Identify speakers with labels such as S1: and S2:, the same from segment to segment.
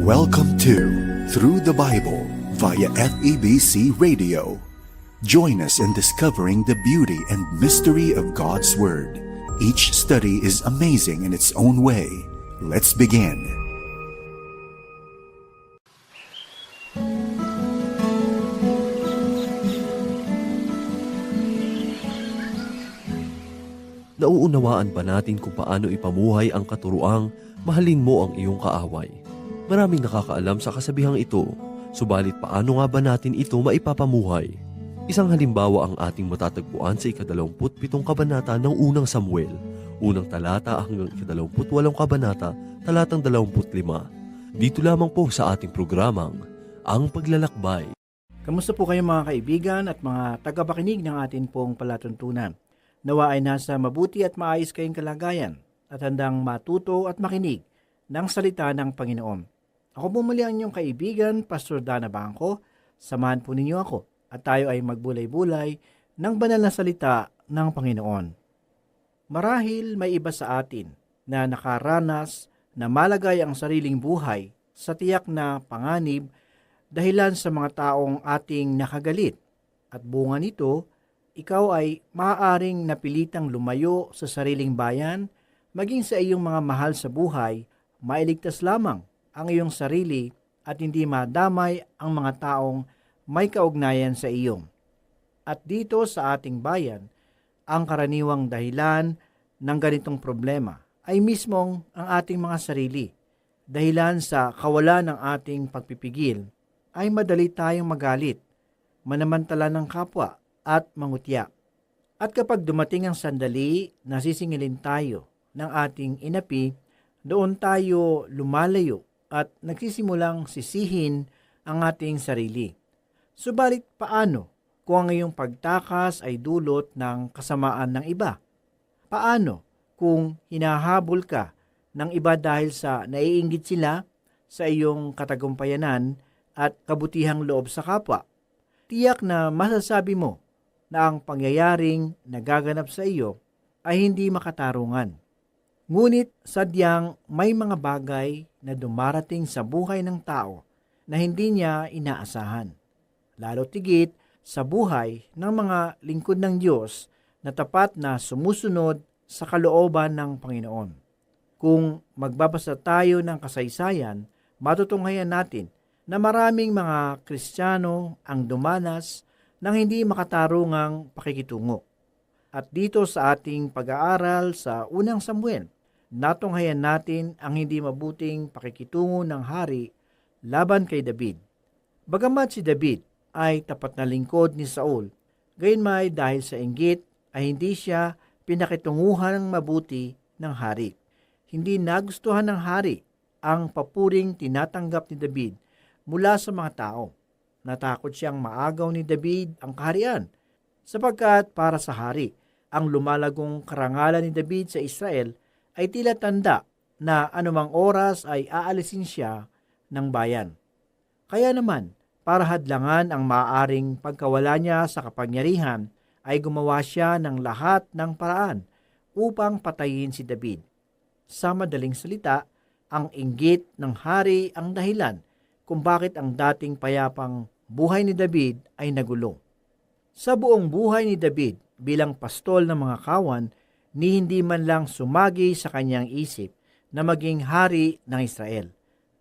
S1: Welcome to Through the Bible via FEBC Radio. Join us in discovering the beauty and mystery of God's Word. Each study is amazing in its own way. Let's begin.
S2: Nauunawaan ba natin kung paano ipamuhay ang katuruang mahalin mo ang iyong kaaway? Maraming nakakaalam sa kasabihang ito, subalit paano nga ba natin ito maipapamuhay? Isang halimbawa ang ating matatagpuan sa ikadalawamput pitong kabanata ng unang Samuel, unang talata hanggang ikadalawamput walong kabanata, talatang dalawamput lima. Dito lamang po sa ating programang, Ang Paglalakbay.
S3: Kamusta po kayo mga kaibigan at mga tagapakinig ng atin pong palatuntunan? Nawa ay nasa mabuti at maayos kayong kalagayan at handang matuto at makinig ng salita ng Panginoon. Ako po muli ang inyong kaibigan, Pastor Dana Bangko. Samahan po ninyo ako at tayo ay magbulay-bulay ng banal na salita ng Panginoon. Marahil may iba sa atin na nakaranas na malagay ang sariling buhay sa tiyak na panganib dahilan sa mga taong ating nakagalit. At bunga nito, ikaw ay maaaring napilitang lumayo sa sariling bayan, maging sa iyong mga mahal sa buhay, mailigtas lamang ang iyong sarili at hindi madamay ang mga taong may kaugnayan sa iyong. At dito sa ating bayan, ang karaniwang dahilan ng ganitong problema ay mismong ang ating mga sarili. Dahilan sa kawalan ng ating pagpipigil, ay madali tayong magalit, manamantala ng kapwa at mangutya. At kapag dumating ang sandali, nasisingilin tayo ng ating inapi, doon tayo lumalayo at nagsisimulang sisihin ang ating sarili. Subalit paano kung ang iyong pagtakas ay dulot ng kasamaan ng iba? Paano kung hinahabol ka ng iba dahil sa naiinggit sila sa iyong katagumpayanan at kabutihang loob sa kapwa? Tiyak na masasabi mo na ang pangyayaring nagaganap sa iyo ay hindi makatarungan. Ngunit sadyang may mga bagay na dumarating sa buhay ng tao na hindi niya inaasahan. Lalo tigit sa buhay ng mga lingkod ng Diyos na tapat na sumusunod sa kalooban ng Panginoon. Kung magbabasa tayo ng kasaysayan, matutunghayan natin na maraming mga Kristiyano ang dumanas ng hindi makatarungang pakikitungo. At dito sa ating pag-aaral sa unang Samuel, natunghayan natin ang hindi mabuting pakikitungo ng hari laban kay David. Bagamat si David ay tapat na lingkod ni Saul, gayon may dahil sa inggit ay hindi siya pinakitunguhan ng mabuti ng hari. Hindi nagustuhan ng hari ang papuring tinatanggap ni David mula sa mga tao. Natakot siyang maagaw ni David ang kaharian sapagkat para sa hari, ang lumalagong karangalan ni David sa Israel ay tila tanda na anumang oras ay aalisin siya ng bayan. Kaya naman, para hadlangan ang maaaring pagkawala niya sa kapangyarihan, ay gumawa siya ng lahat ng paraan upang patayin si David. Sa madaling salita, ang inggit ng hari ang dahilan kung bakit ang dating payapang buhay ni David ay nagulo. Sa buong buhay ni David bilang pastol ng mga kawan, ni hindi man lang sumagi sa kanyang isip na maging hari ng Israel.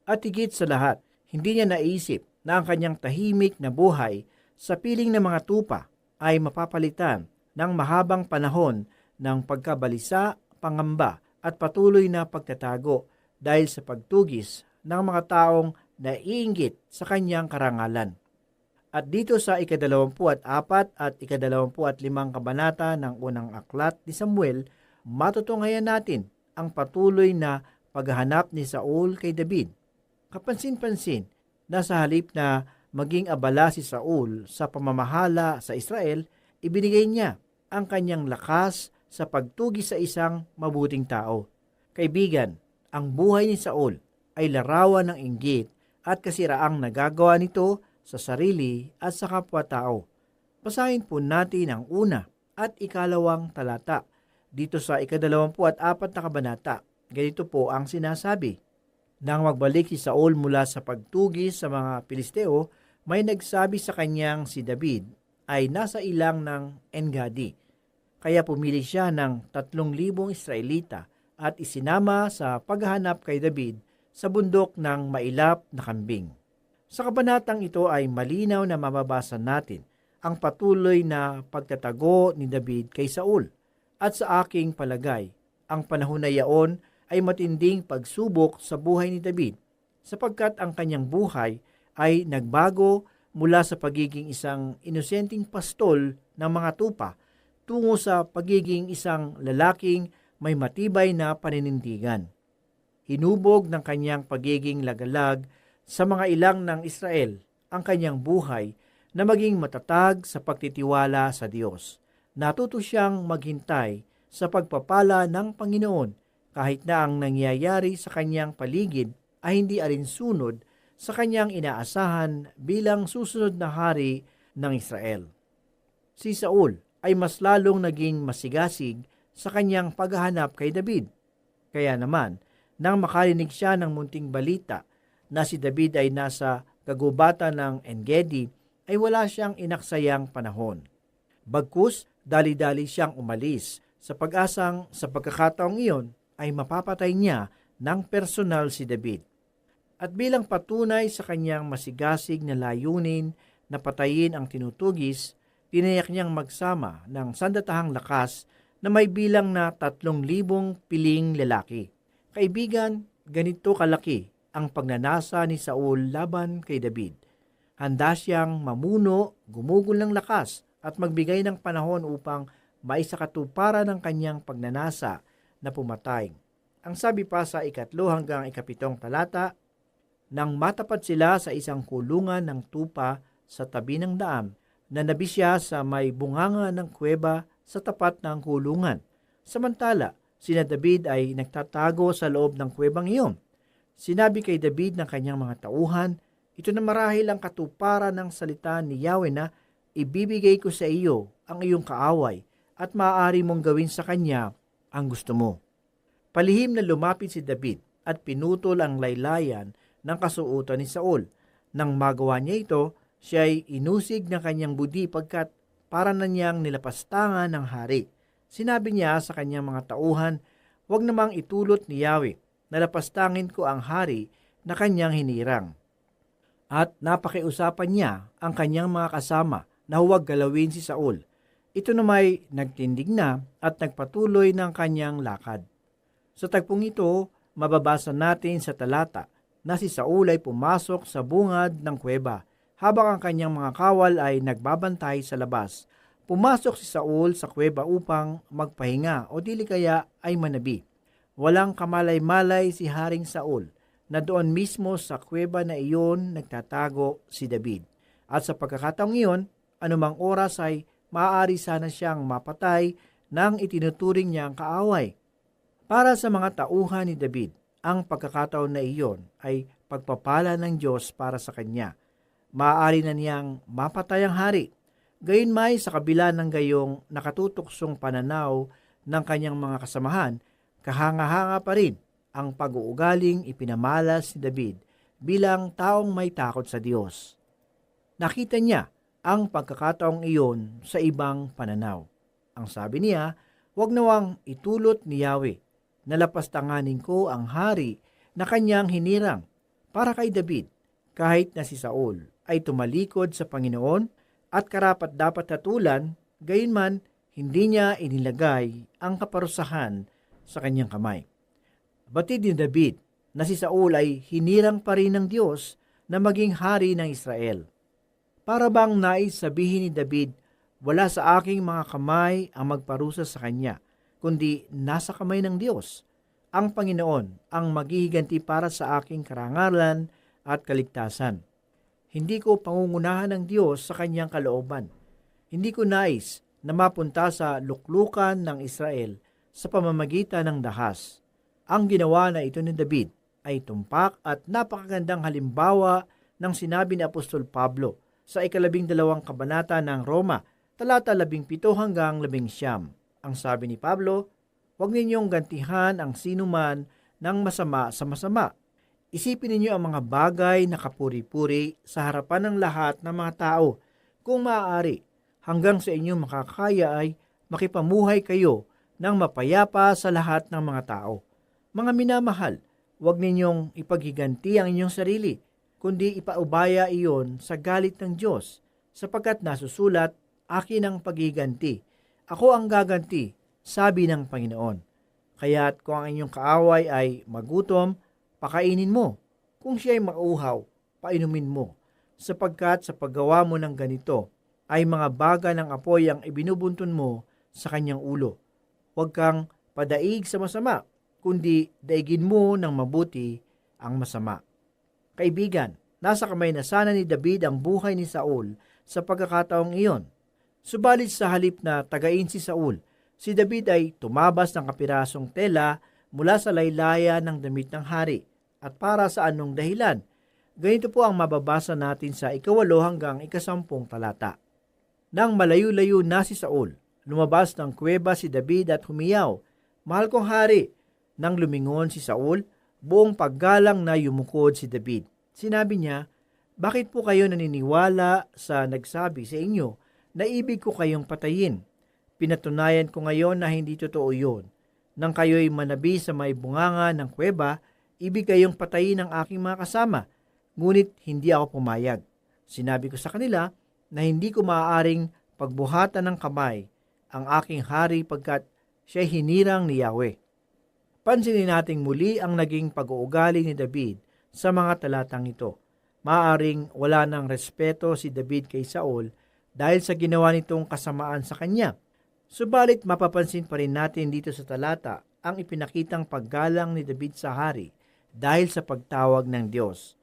S3: At higit sa lahat, hindi niya naisip na ang kanyang tahimik na buhay sa piling ng mga tupa ay mapapalitan ng mahabang panahon ng pagkabalisa, pangamba at patuloy na pagtatago dahil sa pagtugis ng mga taong naiinggit sa kanyang karangalan. At dito sa ikadalawampu at apat at ikadalawampu at limang kabanata ng unang aklat ni Samuel, matutunghayan natin ang patuloy na paghahanap ni Saul kay David. Kapansin-pansin na sa halip na maging abala si Saul sa pamamahala sa Israel, ibinigay niya ang kanyang lakas sa pagtugi sa isang mabuting tao. Kaibigan, ang buhay ni Saul ay larawan ng inggit at kasiraang nagagawa nito sa sarili at sa kapwa-tao. Basahin po natin ang una at ikalawang talata dito sa ikadalawampu at apat na kabanata. Ganito po ang sinasabi. Nang magbalik si Saul mula sa pagtugis sa mga Pilisteo, may nagsabi sa kanyang si David ay nasa ilang ng Engadi. Kaya pumili siya ng tatlong libong Israelita at isinama sa paghahanap kay David sa bundok ng mailap na kambing. Sa kabanatang ito ay malinaw na mababasa natin ang patuloy na pagtatago ni David kay Saul. At sa aking palagay, ang panahon na yaon ay matinding pagsubok sa buhay ni David sapagkat ang kanyang buhay ay nagbago mula sa pagiging isang inosenteng pastol ng mga tupa tungo sa pagiging isang lalaking may matibay na paninindigan. Hinubog ng kanyang pagiging lagalag sa mga ilang ng Israel ang kanyang buhay na maging matatag sa pagtitiwala sa Diyos. Natuto siyang maghintay sa pagpapala ng Panginoon kahit na ang nangyayari sa kanyang paligid ay hindi alinsunod sa kanyang inaasahan bilang susunod na hari ng Israel. Si Saul ay mas lalong naging masigasig sa kanyang paghahanap kay David. Kaya naman, nang makarinig siya ng munting balita na si David ay nasa kagubatan ng Engedi, ay wala siyang inaksayang panahon. Bagkus, dali-dali siyang umalis sa pag-asang sa pagkakataong iyon ay mapapatay niya ng personal si David. At bilang patunay sa kanyang masigasig na layunin na patayin ang tinutugis, tinayak niyang magsama ng sandatahang lakas na may bilang na tatlong libong piling lalaki. Kaibigan, ganito kalaki ang pagnanasa ni Saul laban kay David. Handa siyang mamuno, gumugol ng lakas at magbigay ng panahon upang maisakatuparan ng kanyang pagnanasa na pumatay. Ang sabi pa sa ikatlo hanggang ikapitong talata, nang matapat sila sa isang kulungan ng tupa sa tabi ng daam, nanabi siya sa may bunganga ng kuweba sa tapat ng kulungan. Samantala, sina David ay nagtatago sa loob ng kuwebang iyon. Sinabi kay David ng kanyang mga tauhan, ito na marahil ang katuparan ng salita ni Yahweh na ibibigay ko sa iyo ang iyong kaaway at maaari mong gawin sa kanya ang gusto mo. Palihim na lumapit si David at pinutol ang laylayan ng kasuotan ni Saul. Nang magawa niya ito, siya ay inusig ng kanyang budi pagkat para na niyang nilapastangan ng hari. Sinabi niya sa kanyang mga tauhan, huwag namang itulot ni Yahweh, nalapastangin ko ang hari na kanyang hinirang. At napakiusapan niya ang kanyang mga kasama na huwag galawin si Saul. Ito namay nagtindig na at nagpatuloy ng kanyang lakad. Sa tagpong ito, mababasa natin sa talata na si Saul ay pumasok sa bungad ng kuweba habang ang kanyang mga kawal ay nagbabantay sa labas. Pumasok si Saul sa kuweba upang magpahinga o dili kaya ay manabi. Walang kamalay-malay si Haring Saul na doon mismo sa kuweba na iyon nagtatago si David. At sa pagkakataong iyon, anumang oras ay maaari sana siyang mapatay ng itinuturing niyang kaaway. Para sa mga tauhan ni David, ang pagkakataon na iyon ay pagpapala ng Diyos para sa kanya. Maaari na niyang mapatay ang hari. Gayunmay sa kabila ng gayong nakatutuksong pananaw ng kanyang mga kasamahan, kahanga-hanga pa rin ang pag-uugaling ipinamalas ni David bilang taong may takot sa Diyos. Nakita niya ang pagkakataong iyon sa ibang pananaw. Ang sabi niya, huwag nawang itulot ni Yahweh nalapastanganin ko ang hari na kanyang hinirang para kay David, kahit na si Saul ay tumalikod sa Panginoon at karapat dapat tatulan, gayunman hindi niya inilagay ang kaparusahan sa kanyang kamay. Batid ni David na si Saul ay hinirang pa rin ng Diyos na maging hari ng Israel. Para bang nais sabihin ni David, wala sa aking mga kamay ang magparusa sa kanya – kundi nasa kamay ng Diyos. Ang Panginoon ang maghihiganti para sa aking karangalan at kaligtasan. Hindi ko pangungunahan ng Diyos sa kanyang kalooban. Hindi ko nais na mapunta sa luklukan ng Israel sa pamamagitan ng dahas. Ang ginawa na ito ni David ay tumpak at napakagandang halimbawa ng sinabi ni Apostol Pablo sa ikalabing dalawang kabanata ng Roma, talata labing pito hanggang labing siyam. Ang sabi ni Pablo, huwag ninyong gantihan ang sinuman ng masama sa masama. Isipin ninyo ang mga bagay na kapuri-puri sa harapan ng lahat ng mga tao. Kung maaari, hanggang sa inyong makakaya ay makipamuhay kayo ng mapayapa sa lahat ng mga tao. Mga minamahal, huwag ninyong ipaghiganti ang inyong sarili, kundi ipaubaya iyon sa galit ng Diyos, sapagkat nasusulat, akin ang paghiganti. Ako ang gaganti, sabi ng Panginoon. Kaya't kung ang inyong kaaway ay magutom, pakainin mo. Kung siya ay mauhaw, painumin mo. Sapagkat sa paggawa mo ng ganito, ay mga baga ng apoy ang ibinubuntun mo sa kanyang ulo. Huwag kang padaig sa masama, kundi daigin mo ng mabuti ang masama. Kaibigan, nasa kamay na sana ni David ang buhay ni Saul sa pagkakataong iyon. Subalit sa halip na tagain si Saul, si David ay tumabas ng kapirasong tela mula sa laylayan ng damit ng hari. At para sa anong dahilan? Ganito po ang mababasa natin sa ikawalo hanggang ikasampung talata. Nang malayo-layo na si Saul, lumabas ng kuweba si David at humiyaw, Mahal kong hari, nang lumingon si Saul, buong paggalang na yumukod si David. Sinabi niya, Bakit po kayo naniniwala sa nagsabi sa inyo na ibig ko kayong patayin? Pinatunayan ko ngayon na hindi totoo yun. Nang kayo'y manabi sa may bunganga ng kuweba, ibig kayong patayin ng aking mga kasama, ngunit hindi ako pumayag. Sinabi ko sa kanila na hindi ko maaaring pagbuhatan ng kamay ang aking hari pagkat siya hinirang ni Yahweh. Pansinin nating muli ang naging pag-uugali ni David sa mga talatang ito. Maaring wala ng respeto si David kay Saul dahil sa ginawa nitong kasamaan sa kanya. Subalit mapapansin pa rin natin dito sa talata ang ipinakitang paggalang ni David sa hari dahil sa pagtawag ng Diyos.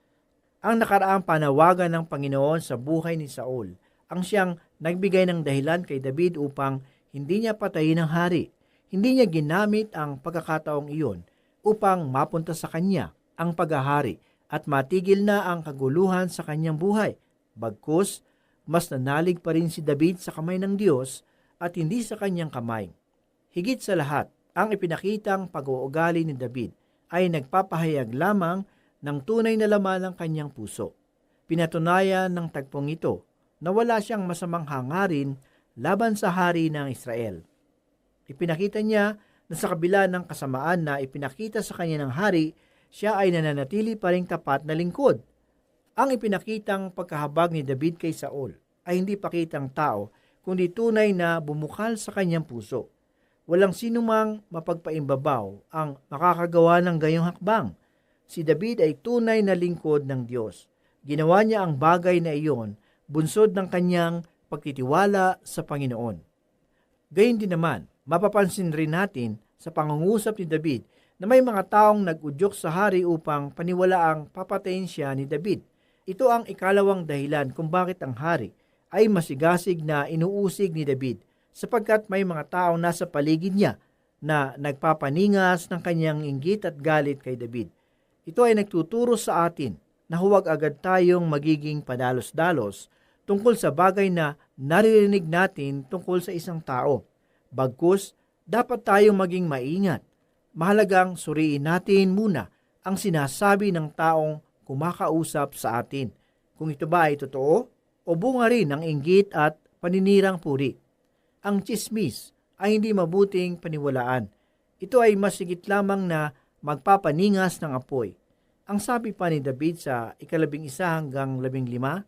S3: Ang nakaraang panawagan ng Panginoon sa buhay ni Saul ang siyang nagbigay ng dahilan kay David upang hindi niya patayin ang hari. Hindi niya ginamit ang pagkakataong iyon upang mapunta sa kanya ang paghahari at matigil na ang kaguluhan sa kanyang buhay. Bagkus, mas nanalig pa rin si David sa kamay ng Diyos at hindi sa kanyang kamay. Higit sa lahat, ang ipinakitang pag-uugali ni David ay nagpapahayag lamang ng tunay na laman ng kanyang puso. Pinatunayan ng tagpong ito na wala siyang masamang hangarin laban sa hari ng Israel. Ipinakita niya na sa kabila ng kasamaan na ipinakita sa kanya ng hari, siya ay nananatili pa ring tapat na lingkod. Ang ipinakitang pagkahabag ni David kay Saul ay hindi pakitang tao, kundi tunay na bumukal sa kanyang puso. Walang sinumang mapagpaimbabaw ang makakagawa ng gayong hakbang. Si David ay tunay na lingkod ng Diyos. Ginawa niya ang bagay na iyon, bunsod ng kanyang pagtitiwala sa Panginoon. Gayun din naman, mapapansin rin natin sa pangungusap ni David na may mga taong nag-udyok sa hari upang paniwalaang papatayin siya ni David. Ito ang ikalawang dahilan kung bakit ang hari ay masigasig na inuusig ni David sapagkat may mga taong nasa paligid niya na nagpapaningas ng kanyang inggit at galit kay David. Ito ay nagtuturo sa atin na huwag agad tayong magiging padalos-dalos tungkol sa bagay na naririnig natin tungkol sa isang tao. Bagkus, dapat tayong maging maingat. Mahalagang suriin natin muna ang sinasabi ng taong kumakausap sa atin. Kung ito ba ay totoo o bunga rin ng inggit at paninirang puri. Ang chismis ay hindi mabuting paniwalaan. Ito ay masigit lamang na magpapaningas ng apoy. Ang sabi pa ni David sa ikalabing isa hanggang labing lima,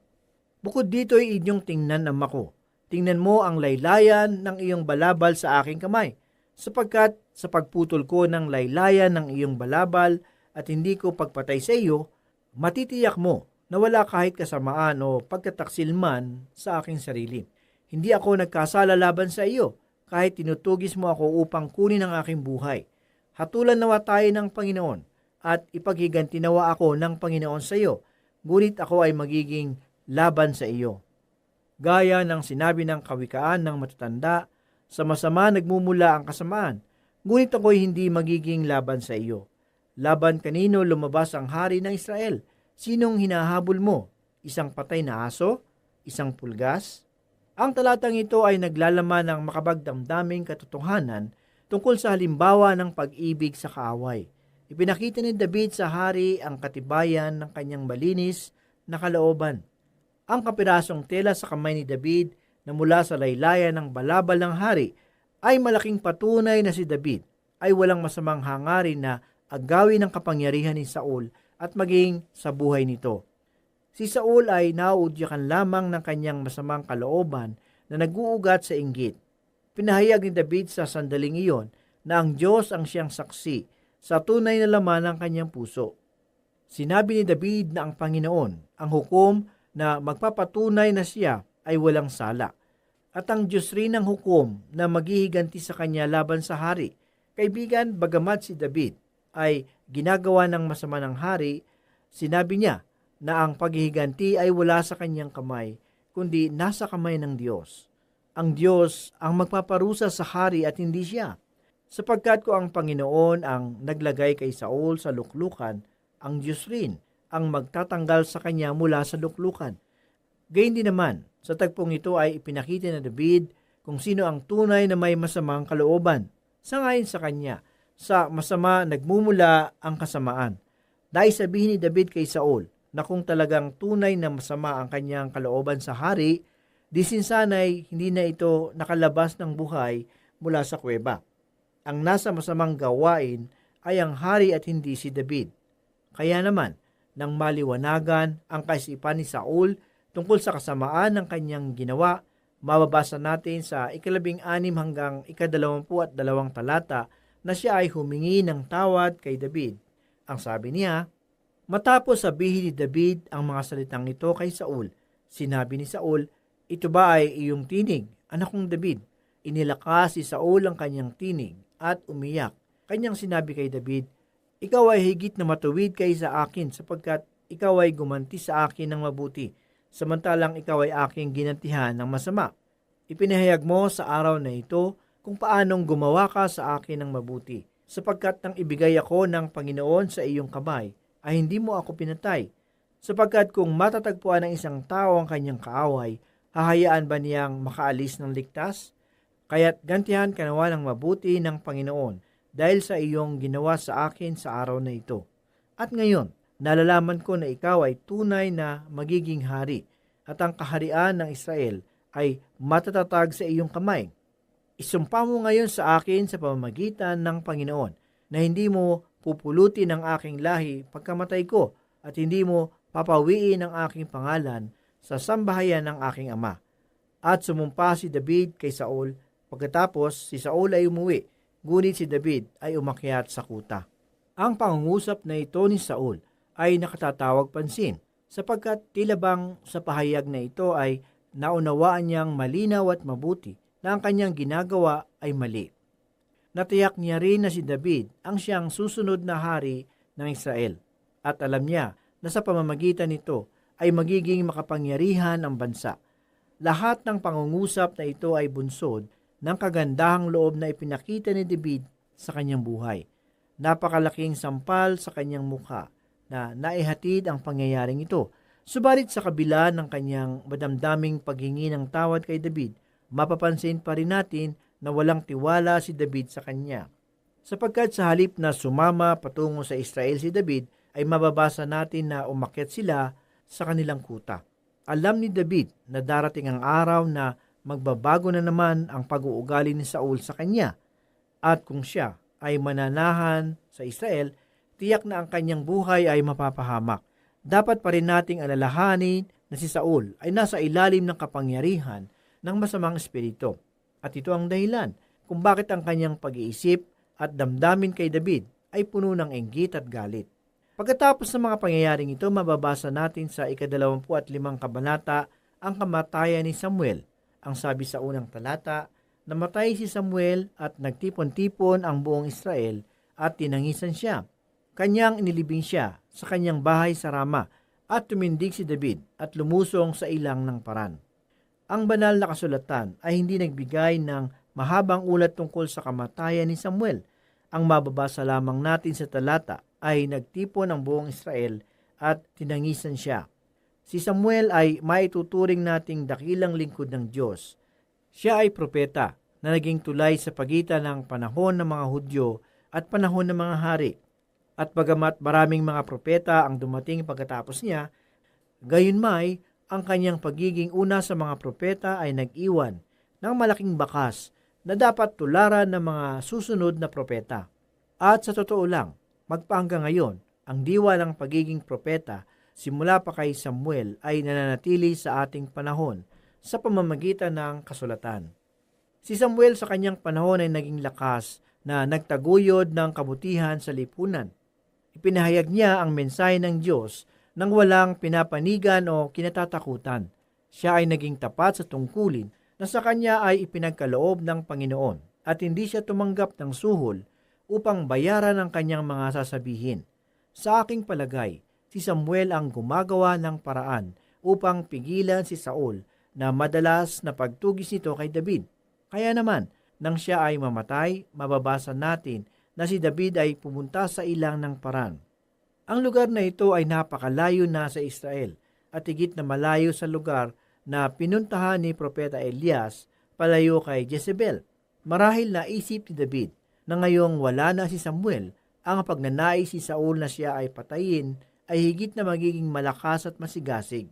S3: Bukod dito ay inyong tingnan ang mako. Tingnan mo ang laylayan ng iyong balabal sa aking kamay, sapagkat sa pagputol ko ng laylayan ng iyong balabal at hindi ko pagpatay sa iyo, matitiyak mo na wala kahit kasamaan o pagkataksil man sa aking sarili. Hindi ako nagkasala laban sa iyo, kahit tinutugis mo ako upang kunin ang aking buhay. Hatulan nawa tayo ng Panginoon at ipaghiganti nawa ako ng Panginoon sa iyo, ngunit ako ay magiging laban sa iyo. Gaya ng sinabi ng kawikaan ng matatanda, sa masama nagmumula ang kasamaan, ngunit ako'y hindi magiging laban sa iyo. Laban kanino lumabas ang hari ng Israel? Sinong hinahabol mo? Isang patay na aso? Isang pulgas? Ang talatang ito ay naglalaman ng makabagdamdaming katotohanan tungkol sa halimbawa ng pag-ibig sa kaaway. ipinakita ni David sa hari ang katibayan ng kanyang malinis na kalooban. Ang kapirasong tela sa kamay ni David na mula sa laylayan ng balabal ng hari ay malaking patunay na si David ay walang masamang hangarin na agawin ang kapangyarihan ni Saul at maging sa buhay nito. Si Saul ay nauudyakan lamang ng kanyang masamang kalooban na naguugat sa inggit. Pinahayag ni David sa sandaling iyon na ang Diyos ang siyang saksi sa tunay na laman ng kanyang puso. Sinabi ni David na ang Panginoon ang hukom na magpapatunay na siya ay walang sala. At ang Diyos rin ang hukom na maghihiganti sa kanya laban sa hari. Kaibigan, bagamat si David ay ginagawa ng masama ng hari, sinabi niya na ang paghihiganti ay wala sa kanyang kamay, kundi nasa kamay ng Diyos. Ang Diyos ang magpaparusa sa hari at hindi siya. Sapagkat ko ang Panginoon ang naglagay kay Saul sa luklukan, ang Diyos rin ang magtatanggal sa kanya mula sa luklukan. Gayun din naman, sa tagpong ito ay ipinakita na David kung sino ang tunay na may masamang kalooban. Sangayon sa kanya, sa masama nagmumula ang kasamaan. Dahil sabihin ni David kay Saul na kung talagang tunay na masama ang kanyang kalooban sa hari, disinsanay hindi na ito nakalabas ng buhay mula sa kuweba. Ang nasa masamang gawain ay ang hari at hindi si David. Kaya naman, nang maliwanagan ang kaisipan ni Saul tungkol sa kasamaan ng kanyang ginawa, mababasa natin sa ikalabing anim hanggang ikadalawampu at dalawang talata na siya ay humingi ng tawad kay David. Ang sabi niya, Matapos sabihin ni David ang mga salitang ito kay Saul, sinabi ni Saul, Ito ba ay iyong tinig, anak kong David? Inilakas si Saul ang kanyang tinig at umiyak. Kanyang sinabi kay David, Ikaw ay higit na matuwid kay sa akin sapagkat ikaw ay gumanti sa akin ng mabuti, samantalang ikaw ay aking ginantihan ng masama. Ipinahayag mo sa araw na ito kung paanong gumawa ka sa akin ng mabuti, sapagkat nang ibigay ako ng Panginoon sa iyong kamay, ay hindi mo ako pinatay. Sapagkat kung matatagpuan ng isang tao ang kanyang kaaway, hahayaan ba niyang makaalis ng ligtas? Kaya't gantihan ka nawa ng mabuti ng Panginoon dahil sa iyong ginawa sa akin sa araw na ito. At ngayon, nalalaman ko na ikaw ay tunay na magiging hari at ang kaharian ng Israel ay matatatag sa iyong kamay. Isumpa mo ngayon sa akin sa pamamagitan ng Panginoon na hindi mo pupulutin ang aking lahi pagkamatay ko at hindi mo papawiin ang aking pangalan sa sambahayan ng aking ama. At sumumpa si David kay Saul pagkatapos si Saul ay umuwi, ngunit si David ay umakyat sa kuta. Ang pangungusap na ito ni Saul ay nakatatawag pansin sapagkat tila bang sa pahayag na ito ay naunawaan niyang malinaw at mabuti na ang kanyang ginagawa ay mali. Natiyak niya rin na si David ang siyang susunod na hari ng Israel at alam niya na sa pamamagitan nito ay magiging makapangyarihan ang bansa. Lahat ng pangungusap na ito ay bunsod ng kagandahang loob na ipinakita ni David sa kanyang buhay. Napakalaking sampal sa kanyang mukha na naihatid ang pangyayaring ito. Subalit sa kabila ng kanyang madamdaming paghingi ng tawad kay David, mapapansin pa rin natin na walang tiwala si David sa kanya. Sapagkat sa halip na sumama patungo sa Israel si David, ay mababasa natin na umakyat sila sa kanilang kuta. Alam ni David na darating ang araw na magbabago na naman ang pag-uugali ni Saul sa kanya. At kung siya ay mananahan sa Israel, tiyak na ang kanyang buhay ay mapapahamak. Dapat pa rin nating alalahanin na si Saul ay nasa ilalim ng kapangyarihan ng masamang espiritu. At ito ang dahilan kung bakit ang kanyang pag-iisip at damdamin kay David ay puno ng enggit at galit. Pagkatapos ng mga pangyayaring ito, mababasa natin sa ikadalawampu at limang kabanata ang kamatayan ni Samuel. Ang sabi sa unang talata, namatay si Samuel at nagtipon-tipon ang buong Israel at tinangisan siya. Kanyang inilibing siya sa kanyang bahay sa Rama at tumindig si David at lumusong sa ilang ng paran. Ang banal na kasulatan ay hindi nagbigay ng mahabang ulat tungkol sa kamatayan ni Samuel. Ang mababasa lamang natin sa talata ay nagtipon ang buong Israel at tinangisan siya. Si Samuel ay maituturing nating dakilang lingkod ng Diyos. Siya ay propeta na naging tulay sa pagitan ng panahon ng mga Hudyo at panahon ng mga hari. At bagamat maraming mga propeta ang dumating pagkatapos niya, gayunmay ang kanyang pagiging una sa mga propeta ay nag-iwan ng malaking bakas na dapat tularan ng mga susunod na propeta. At sa totoo lang, magpahanggang ngayon, ang diwa ng pagiging propeta simula pa kay Samuel ay nananatili sa ating panahon sa pamamagitan ng kasulatan. Si Samuel sa kanyang panahon ay naging lakas na nagtaguyod ng kabutihan sa lipunan. Ipinahayag niya ang mensahe ng Diyos nang walang pinapanigan o kinatatakutan. Siya ay naging tapat sa tungkulin na sa kanya ay ipinagkaloob ng Panginoon at hindi siya tumanggap ng suhol upang bayaran ang kanyang mga sasabihin. Sa aking palagay, si Samuel ang gumagawa ng paraan upang pigilan si Saul na madalas na pagtugis nito kay David. Kaya naman, nang siya ay mamatay, mababasa natin na si David ay pumunta sa ilang ng paran. Ang lugar na ito ay napakalayo na sa Israel at higit na malayo sa lugar na pinuntahan ni Propeta Elias palayo kay Jezebel. Marahil naisip ni David na ngayong wala na si Samuel, ang pagnanais si Saul na siya ay patayin ay higit na magiging malakas at masigasig.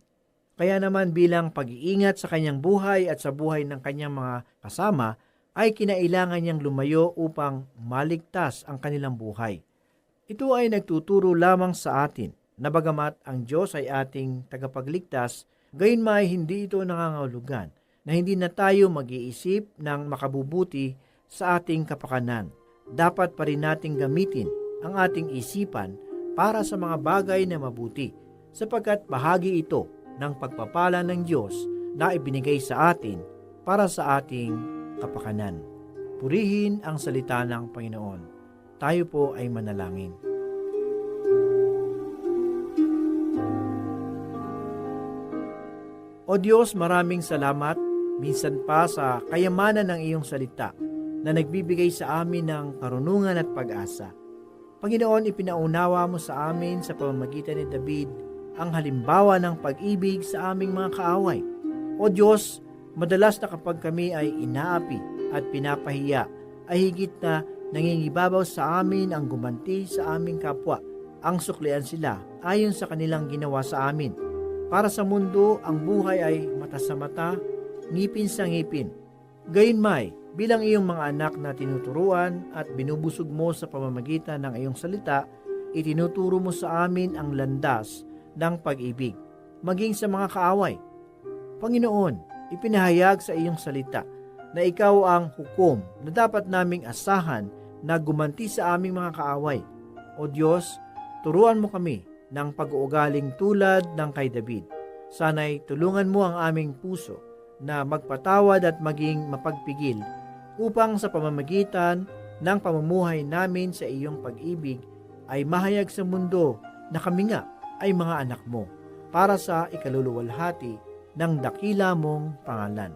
S3: Kaya naman bilang pag-iingat sa kanyang buhay at sa buhay ng kanyang mga kasama, ay kinailangan niyang lumayo upang maligtas ang kanilang buhay. Ito ay nagtuturo lamang sa atin na bagamat ang Diyos ay ating tagapagligtas, gayon may hindi ito nangangahulugan na hindi na tayo mag-iisip ng makabubuti sa ating kapakanan. Dapat pa rin nating gamitin ang ating isipan para sa mga bagay na mabuti sapagkat bahagi ito ng pagpapala ng Diyos na ibinigay sa atin para sa ating kapakanan. Purihin ang salita ng Panginoon. Tayo po ay manalangin. O Diyos, maraming salamat minsan pa sa kayamanan ng iyong salita na nagbibigay sa amin ng karunungan at pag-asa. Panginoon, ipinaunawa mo sa amin sa pamamagitan ni David ang halimbawa ng pag-ibig sa aming mga kaaway. O Diyos, madalas na kapag kami ay inaapi at pinapahiya, ay higit na nangingibabaw sa amin ang gumanti sa aming kapwa. Ang suklian sila ayon sa kanilang ginawa sa amin. Para sa mundo, ang buhay ay mata sa mata, ngipin sa ngipin. Gayunmay, bilang iyong mga anak na tinuturuan at binubusog mo sa pamamagitan ng iyong salita, itinuturo mo sa amin ang landas ng pag-ibig, maging sa mga kaaway. Panginoon, ipinahayag sa iyong salita na ikaw ang hukom na dapat naming asahan na gumanti sa aming mga kaaway. O Diyos, turuan mo kami ng pag-uugaling tulad ng kay David. Sana'y tulungan mo ang aming puso na magpatawad at maging mapagpigil upang sa pamamagitan ng pamumuhay namin sa iyong pag-ibig ay mahayag sa mundo na kami nga ay mga anak mo para sa ikaluluwalhati ng dakila mong pangalan.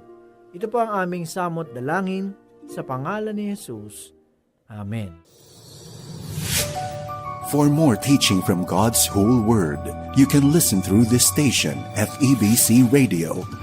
S3: Ito po ang aming samot dalangin sa pangalan ni Jesus. Amen.
S1: For more teaching from God's whole word, you can listen through this station, FEBC Radio.